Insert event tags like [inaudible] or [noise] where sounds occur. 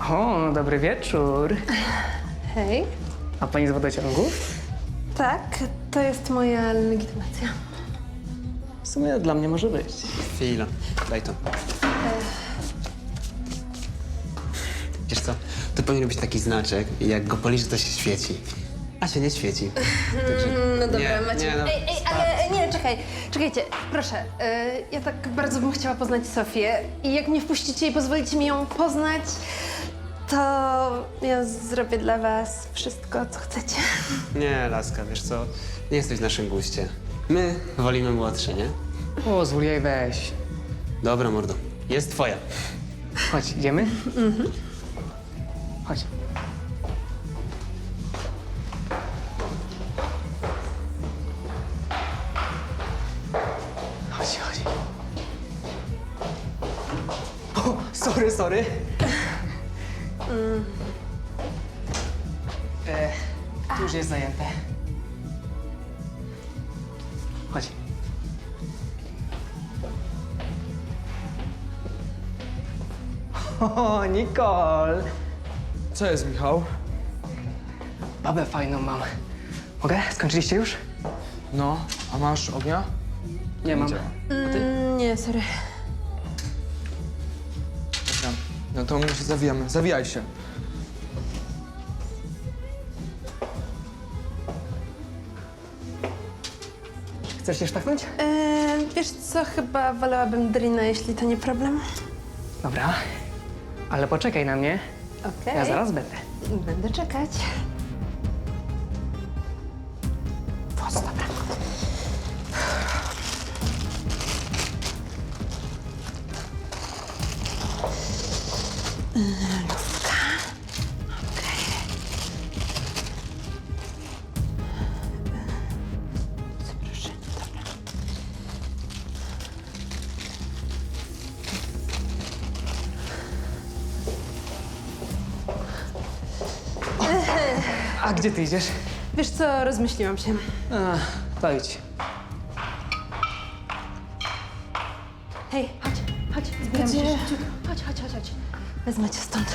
O, dobry wieczór. [laughs] Hej. A pani z wodociągów? Tak, to jest moja legitymacja. W sumie dla mnie może być. Chwila, daj to. Wiesz co, to powinien być taki znaczek i jak go policzy, to się świeci. A się nie świeci. Także... No dobra, nie, macie. Nie, no, ej, ej, ale nie, czekaj, czekajcie, proszę. y, ja tak bardzo bym chciała poznać Sofię i jak mnie wpuścicie i pozwolicie mi ją poznać, to ja zrobię dla was wszystko, co chcecie. [laughs] nie, laska, wiesz co, nie jesteś w naszym guście. My wolimy młodsze, nie? Pozwól jej weź. Dobra, mordo, jest twoja. Chodź, idziemy? Mhm. Chodź. Chodź, chodź. O, sorry, sorry. E, tu już jest zajęte. Chodź. O, Nicole! Co jest, Michał? Babę fajną mam. Mogę? Skończyliście już? No, a masz ognia? Nie mam. działa. Mm, nie, sorry. No to my się zawijamy. Zawijaj się. Chcesz się sztachnąć? Y, wiesz co, chyba wolałabym drina, jeśli to nie problem. Dobra. Ale poczekaj na mnie. Okej. Ja zaraz będę. Będę czekać. Dobra. Lufka. Okej. Zaproszę, dobra. A gdzie ty idziesz? Wiesz co, rozmyśliłam się. A, to idź. Hej, chodź, chodź, zbieramy się szybciutko. Chodź, chodź, chodź, chodź. Wezmę cię stąd.